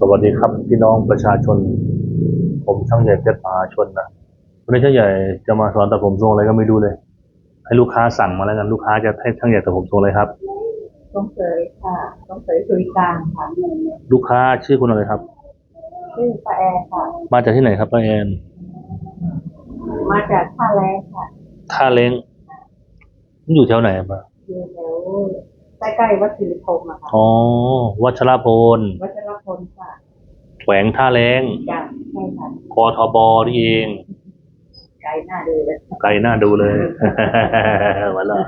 สวัสดีครับพี่น้องประชาชน ผมช่างใหญ่เพชรมหาชนนะวันนี้ช่างใหญ่จะมาสอนตัดผมทรงอะไรก็ไม่รู้เลย ให้ลูกค้าสั่งมาแล้วกันลูกค้าจะให้ช่างใหญ่ตัดผมทรงอะไรครับต้องเสยค่ะต้องเสยสุริกลางค่ะลูกค้าชื่อคุณอะไรครับชื่อป้าแอร์ค่ะ มาจากที่ไหนครับป้าแอนมาจากท่าแรงค่ะท่าเล้งมันอยู่แถวไหนอะป้าอยู่แถว ใกล้ๆวัดสิริพงศ์อะค่ะอ๋อ วัชรพล วัชรพลค่ะแขวงท่าแรงจากใช่ค่ะกทบนี่เอง ไกลหน้าดูเลยไกลหน้าดูเลย วันละ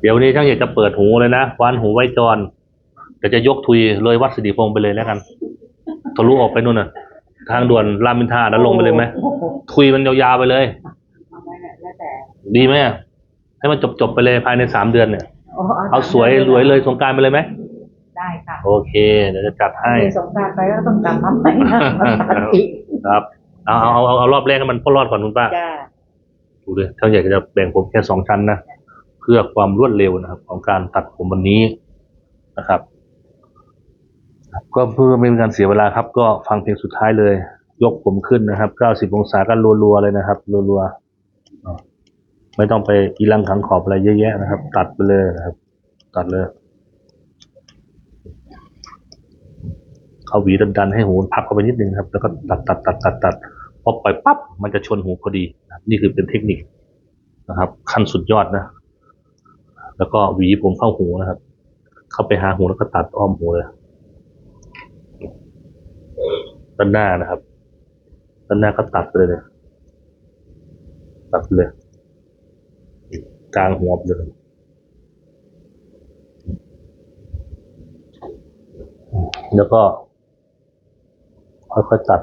เดี๋ยววันนี้ช่างใหญ่จะเปิดหูเลยนะวานหูไว้จรเดี๋ยวจะยกทุยเลยวัดสิริพงศ์ไปเลยแล้วกันทะลุออกไปนู่นน่ะ ทางด่วนรามอินทราแล้วลงไปเลยไหมโอ้โหทุยมันยาวๆไปเลย เอาไว้เนี่ยแล้วแต่ ดีไหมอะให้มันจบๆไปเลยภายในสามเดือนเนี่ยโอ้ เอาสวยรวยเลยสงกรารไปเลยไหมได้ค่ะ โอเค เดี๋ยวจะจัดให้มีสงกรารไปก็ต้องกลับมาใหม่นะมาตัดอีกครับเอาเอาเอาเอาเอารอบแรกให้มันพอรอดก่อนคุณป้าจ้าดูเลยช่างใหญ่ก็จะแบ่งผมแค่สองชั้นนะเพื่อความรวดเร็วนะครับ ของการตัดผมวันนี้นะครับก็เพื่อไม่เป็นการเสียเวลาครับ ก็ฟังเพลงสุดท้ายเลย ยกผมขึ้นนะครับเก้าสิบองศากันรัวๆเลยนะครับรัวๆอ่า ไม่ต้องไปอีลังขังขอบอะไรเยอะแยะนะครับ ตัดไปเลยนะครับ ตัดเลย เอาหวีดันๆให้หูพับเข้าไปนิดนึงครับ แล้วก็ตัดตัดตัดตัดตัดพอปล่อยปั๊บมันจะชนหูพอดีนี่คือเป็นเทคนิคนะครับ ขั้นสุดยอดนะ แล้วก็หวีผมเข้าหูนะครับ เข้าไปหาหูแล้วก็ตัดอ้อมหูเลยด้านหน้านะครับด้านหน้าก็ตัดไปเลยเนี่ยตัดไปเลย กลางหัวเลยแล้วก็ค่อยๆตัด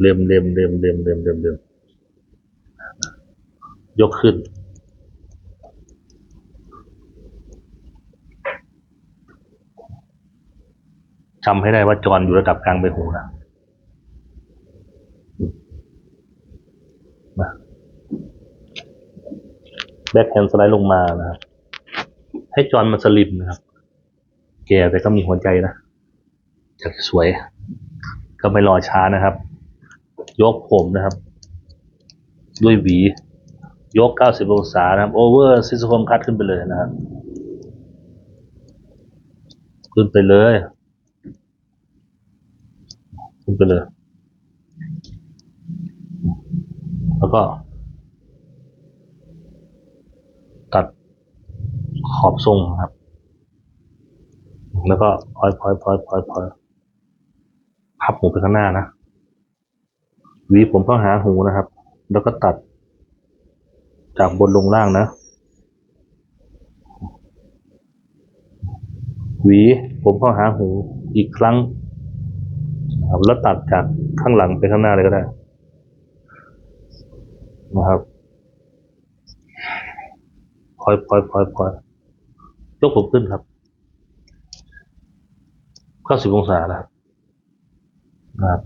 เล็มเล็มเล็มเล็มเล็มเล็มเล็มยกขึ้น จำให้ได้ว่าจรอยู่ระดับกลางใบหูนะมาแบ็คแฮนด์สไลด์ลงมานะครับ ให้จรมันสลิมนะครับ แกแต่ก็มีหัวใจนะอยากสวย ก็ไม่รอช้านะครับ ยกผมนะครับ ด้วยหวี ยก 90 องศานะครับ โอเวอร์ซิสโคมคัดขึ้นไปเลยนะครับ ขึ้นไปเลย ขึ้นไปเลย แล้วก็ ตัด ขอบทรงนะครับ แล้วก็พลอยพลอยพลอยพลอยพลอยพับหูไปข้างหน้านะหวีผมก็หาหูนะครับ แล้วก็ตัดจากบนลงล่างนะหวีผมก็หาหูอีกครั้งครับแล้วตัดจากข้างหลังไปข้างหน้าเลยก็ได้นะครับพลอยพลอยพลอยพลอย ยกผมขึ้นครับเก้าสิบองศานะครับนะครับ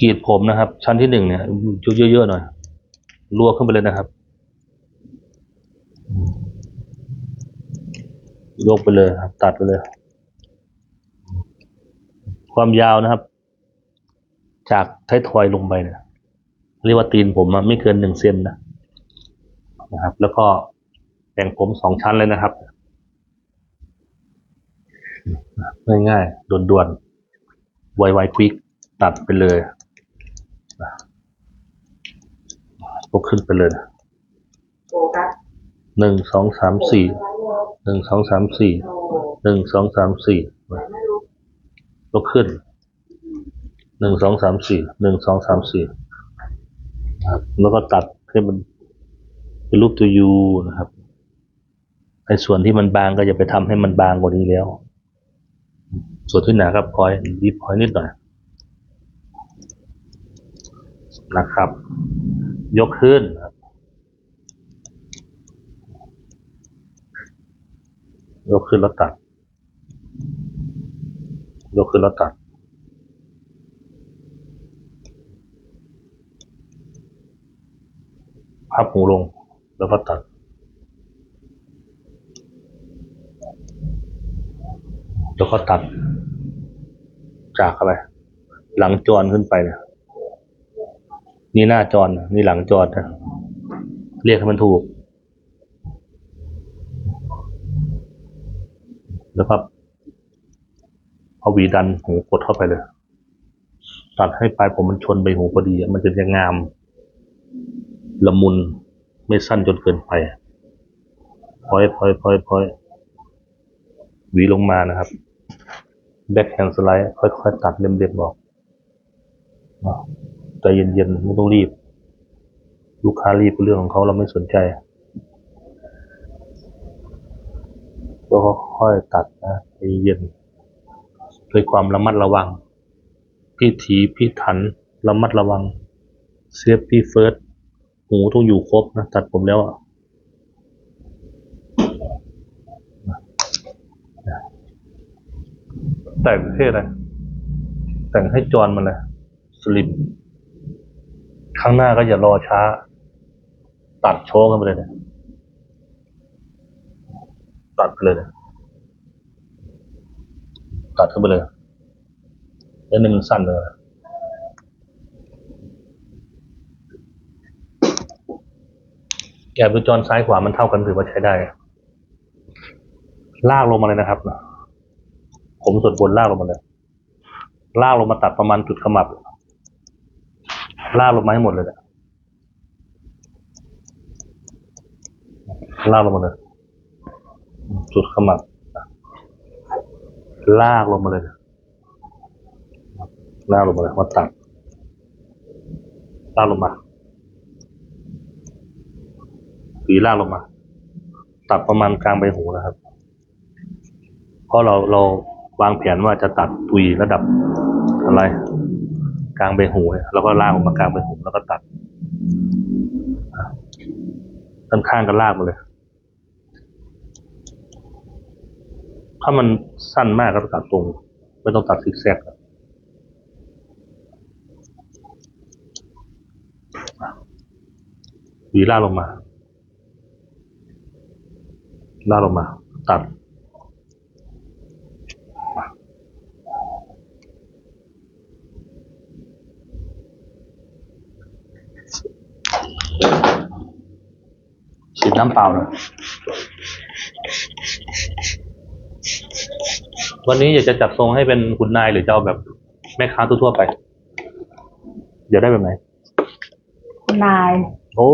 กรีดผมนะครับ ชั้นที่หนึ่งเนี่ยยกเยอะๆหน่อยรัวขึ้นไปเลยนะครับยกไปเลยครับ ตัดไปเลย ความยาวนะครับ จากท้ายทอยลงไปเนี่ยเรียกว่าตีนผมอะไม่เกินหนึ่งเซนนะนะครับ แล้วก็ แบ่งผมสองชั้นเลยนะครับ ง่ายๆด่วนๆ ไวๆควิกตัดไปเลยยกขึ้นไปเลยโฟกัสหนึ่งสองสามสี่หนึ่งสองสามสี่โอ้หนึ่งสองสามสี่ไม่รู้ยกขึ้นหนึ่งสองสามสี่หนึ่งสองสามสี่ครับแล้วก็ตัดให้มันเป็นรูปตัวยูนะครับ ไอ้ส่วนที่มันบางก็อย่าไปทำให้มันบางกว่านี้แล้ว ส่วนที่หนาครับพอยดีพอยนิดหน่อยนะครับ ยกขึ้นครับยกขึ้นแล้วตัด ยกขึ้นแล้วตัด พับหูลงแล้วก็ตัด แล้ว ก็ตัด จากอะไร หลังจรขึ้นไปเนี่ยนี่หน้าจรนะนี่หลังจรนะเรียกให้มันถูก แล้วก็เอาวีดันหูกดเข้าไปเลย ตัดให้ปลายผมมันชนใบหูพอดี มันจะยังงาม ละมุนไม่สั้นจนเกินไปพอยพอยพอยพอยหวีลงมานะครับ แบ็คแฮนด์สไลด์ค่อยๆตัดเล็มๆออกอะใจเย็นๆไม่ต้องรีบ ลูกค้ารีบเป็นเรื่องของเขาเราไม่สนใจก็ค่อยๆตัดนะใจเย็นด้วยความระมัดระวัง พิถีพิถันระมัดระวังเซฟตี้เฟิร์สหูต้องอยู่ครบนะ ตัดผมแล้วอะ แต่งเท่เลยแต่งให้จอนมันเลยสลิมข้างหน้าก็อย่ารอช้า ตัดโชว์กันไปเลยเนี่ยตัดไปเลยนี่ยตัดขึ้นไปเลยแล้วนี่มันสั้นเลยแกบดูจรซ้ายขวามันเท่ากันถือว่าใช้ได้ ลากลงมาเลยนะครับ ผมส่วนบนลากลงมาเลยลากลงมาตัดประมาณจุดขมับลากลงมาให้หมดเลยนี่ยลากลงมาเลย จุดขมับลากลงมาเลยลากลงมาเลยมาตัดลากลงมาหวีลากลงมา ตัดประมาณกลางใบหูนะครับ เพราะเราเรา วางแผนว่าจะตัดตุยระดับอะไร กลางใบหูแล้วก็ลากออกมากลางใบหูแล้วก็ตัดด้านข้างก็ลากมาเลย ถ้ามันสั้นมากก็ตัดตรง ไม่ต้องตัดซิกแซกหวีลากลงมาลากลงมา ตัด ฉีด น้ำเปล่านะวันนี้อยากจะจัดทรงให้เป็นคุณนายหรือจะเอาแบบแม่ค้าทั่วๆไป เดี๋ยวได้แบบไหน คุณนาย โอ้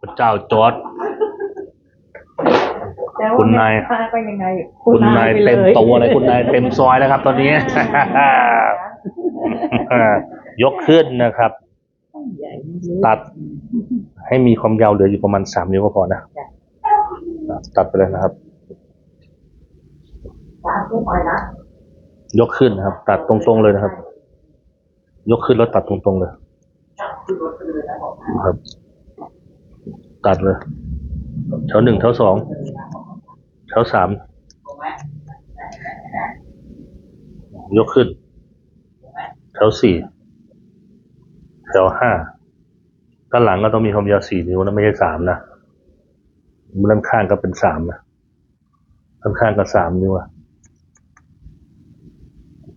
พระเจ้าจอร์ดแล้วคุณนาย แม่ค้ก็ยังไงคุณนายไปเต็มลยตัวเลยคุณนายเต็มซอยแล้วครับ ตอนนี้ ยกขึ้นนะครับใหญ่ตัด ให้มีความยาวเหลืออยู่ประมาณสามนิ้วก็พอนะตัดไปเลยนะครับตามที่ปล่อยนะยกขึ้นนะครับ ตัดตรงๆเลยนะครับ ยกขึ้นแล้วตัดตรงๆเลยนะครับ ตัดเลยแถวหนึ่งแถวสองแถวสามยกขึ้น แถวสี่แถวห้า ด้านหลังก็ต้องมีความยาวสี่นิ้วนะไม่ใช่สามนะด้านข้างก็เป็นสามนะด้านข้างก็สามนิ้วอะ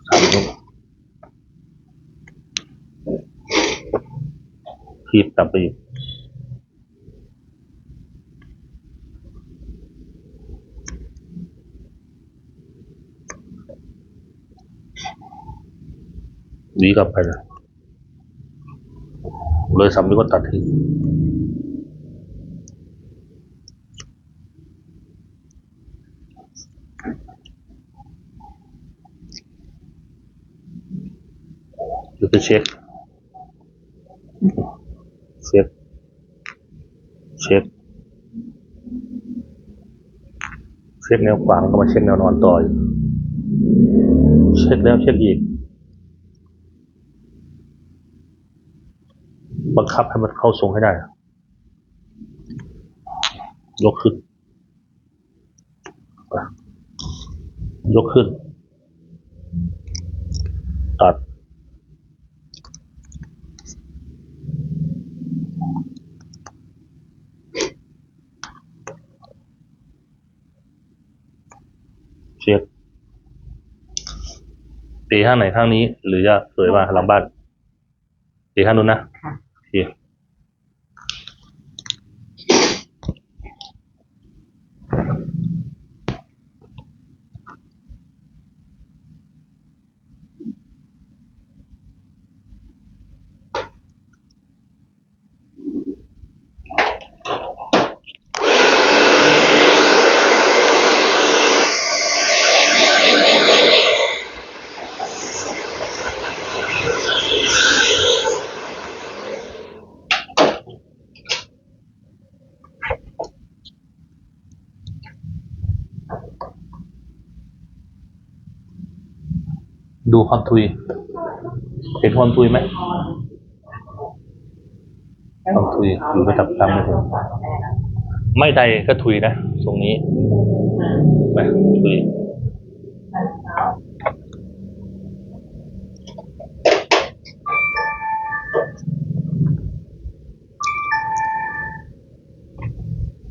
สามนิ้วคีบกลับไปอีกหวีกลับไปเลย เลยสามนิ้วก็ตัดทิ้งหรือไปเช็ค เช็ค เช็ค เช็คแนวขวางก็มาเช็คแนวนอนต่ออีกเช็คแล้วเช็คอีก บังคับให้มันเข้าทรงให้ได้ ยกขึ้น ยกขึ้น ตัด เช็คตีข้างไหนข้างนี้ หรือจะเผยมาหลังบ้านตีข้างนู้นนะ ค่ ดูความทุย เห็นความทุยไหมความทุยอยู่ระดับกลางไม่ถึงไม่ใดก็ทุยนะตรงนี้ไปทุย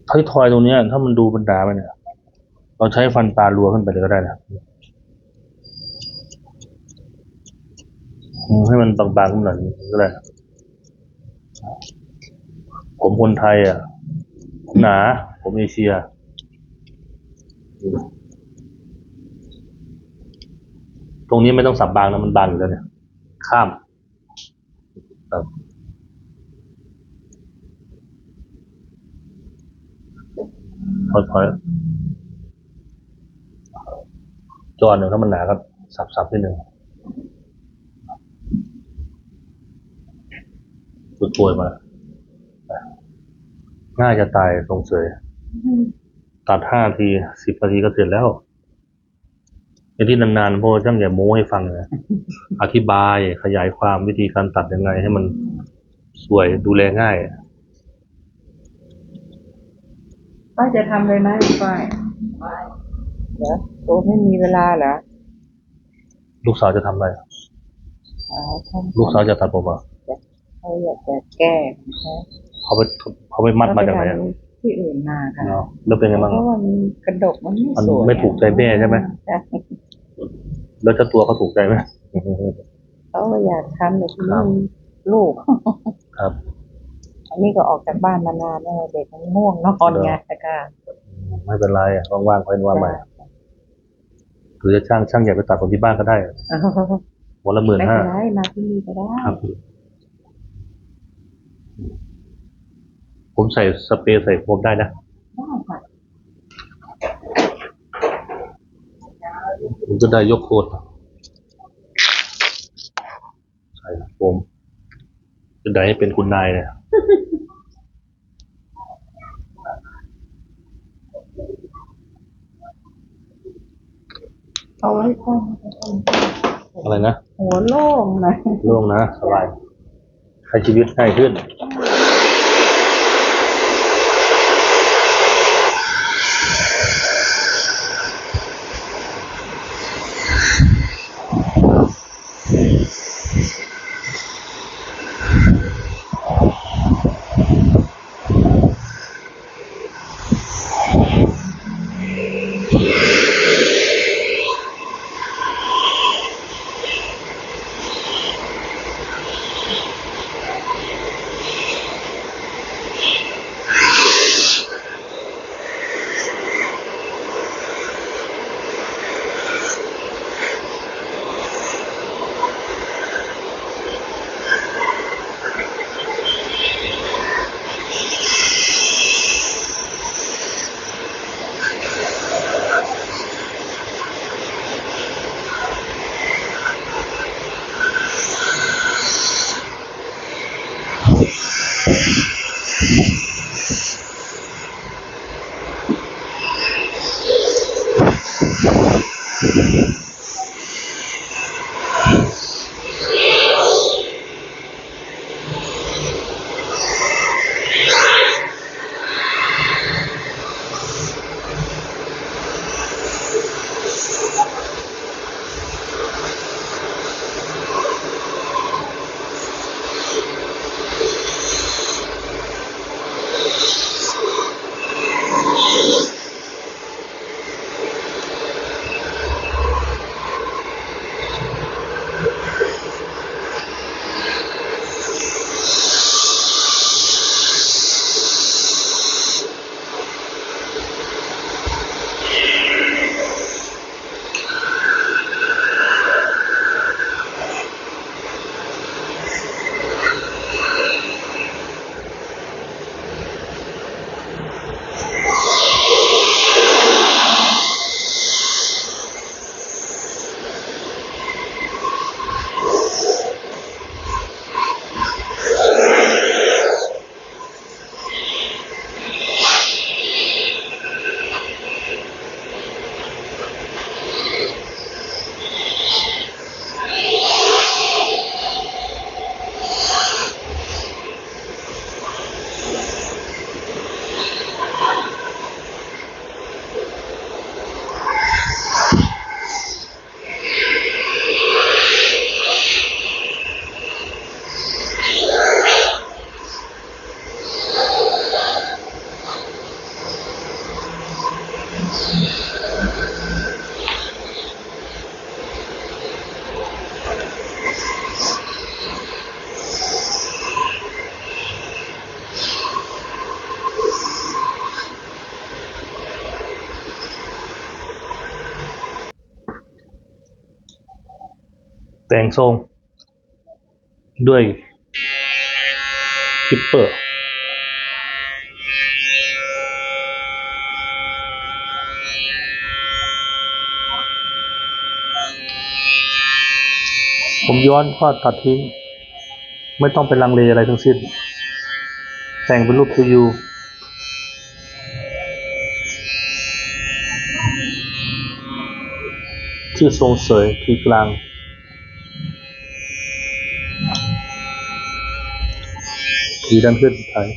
ท้ายทอยตรงนี้ถ้ามันดูบรรดาไปเนี่ย เราใช้ฟันปลารัวขึ้นไปเลยก็ได้นะอื มให้มันบางๆขึ้นหน่อยก็ได้ผมคนไทยอะ ผมหนา ผมเอเชีย ตรงนี้ไม่ต้องสับบางนะมันบางอยู่แล้วเนี่ย ข้ามครับค่อยๆจอหนึ่งถ้ามันหนาก็สับๆนิดหนึ่ง ป่วยๆมา ง่ายจะตายตรงเสยตัดห้าทีสิบนาทีก็เสร็จแล้วไอ้ที่นานๆเพราะว่าจ้างอย่าโม้ให้ฟังนะอธิบายขยายความวิธีการตัดยังไง ให้มันสวยดูแลง่ายป้าจะทำเลยไหมป้ายเหรอโตไม่มีเวลาเหรอลูกสาวจะทำอะไรอ๋อทำลูกสาวจะตัดผมอะ เขาอยากจะแก้นะคะเขาไปเขาไปมัดมาจากไหนอะเขปทำที่อื่นมาค่ะเนาะแล้วเป็นไงบ้างเพราะว่ามันกระดกมันไม่มันสวยไม่ถูกใจแม่ใช่ไหมใช่แล้วเจ้าตัวเขาถูกใจไหมเขาก็อยากทำแต่ทีครันี้บลูก ครับ อันนี้ก็ออกจากบ้านมานานแล้วเด็กมันง่วงนอนไงแต่ก็ไม่เป็นไรอะว่างๆค่อยว่าใหม่หรือจะช่างช่างอยากไปตัดผมที่บ้านก็ได้อะวันละหมื่นไม่ห้าเป็นไรมาที่นี่ก็ได้ครับ ผมใส่สเปรย์ใส่ผมได้นะได้ค่ะผมจะได้ยกโคตรใส่ผมจะได้ให้เป็นคุณนายเนี่ยเอาไว้ก่อนอะไรนะ หัวโล่งหนะ โล่งนะ สบายใช้ชีวิตง่ายขึ้น งทรงด้วยคิปเปอร์ผมย้อนก็ตัดทิ้ง ไม่ต้องไปลังเลอะไรทั้งสิ้น แต่งเป็นรูปตัวยูชื่อทรงเสยทีกลาง ทีด้านขึ้นสุดท้าย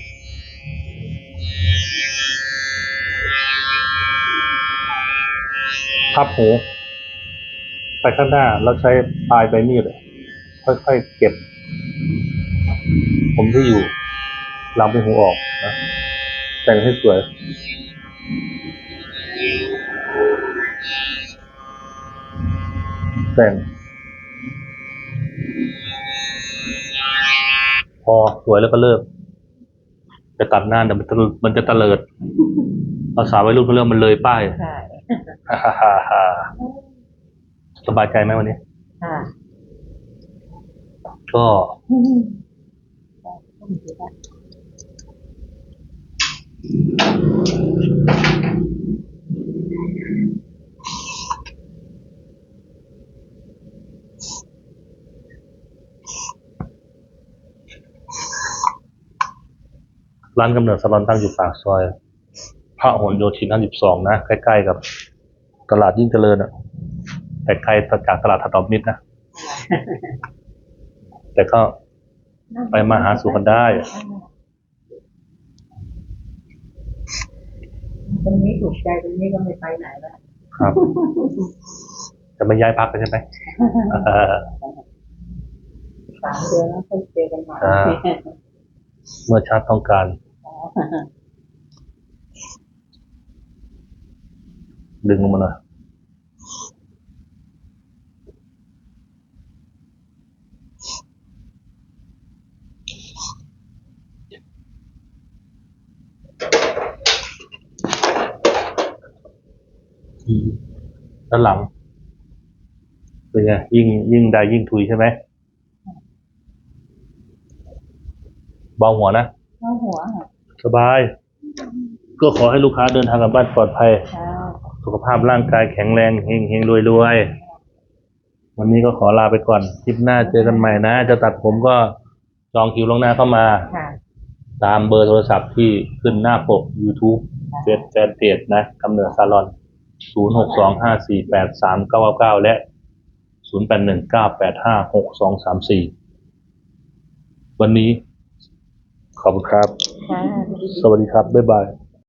พับหูไปข้างหน้าแล้วใช้ปลายใบมีดค่อยๆเก็บ ผมที่อยู่หลังเป็นหูออกนะแต่งให้สวยแต่ง พอสวยแล้วก็เลิกจะตัดหน้าเดี๋ยวมันจะมันจะตะเลิดภาษาวัยรุ่นเขาเรียกว่ามันเลยป้ายใช่ฮ่าฮ่าฮ่าฮ่าสบายใจไหมวันนี้ค่ะก็ ร้านกำเนิดสลอนตั้งอยู่ปากซอย พระหลโยธิน52 นะ ใกล้ๆกับ ตลาดยิ่งเจริญอะแต่ไกลจากตลาดถนอมมิตรนะ แต่ก็ไปมาหาสู่กันได้ ตรงนี้ถูกใจตรงนี้ก็ไม่ไปไหนแล้วครับ จะไม่ย้ายพักกันใช่ไหมเออสามเดือนแล้วค่อยเจอกันใหม่อ่าเมื่อชาติต้องการ ดึงลงมาหน่อยอืมด้านหลังเป็นไงยิ่งยิ่งได้ยิ่งทุยใช่ไหมเบาหัวนะเข้าหัวค่ะ สบาย ก็ขอให้ลูกค้าเดินทางกลับบ้านปลอดภัยค่ะสุขภาพร่างกายแข็งแรงเฮงเฮงรวยรวยวันนี้ก็ขอลาไปก่อน คลิปหน้าเจอกันใหม่นะ จะตัดผมก็จองคิวลวงหน้าเข้ามาค่ะตามเบอร์โทรศัพท์ที่ขึ้นหน้าปก YouTube เฟซแฟนเพจนะกำเนิดซาลอน 0 6 2 5 4 8 3 9 9 9 และ 0 8 1 9 8 5 6 2 3 4 วันนี้ ขอบคุณครับค่ะสวัสดีครับ บ๊ายบาย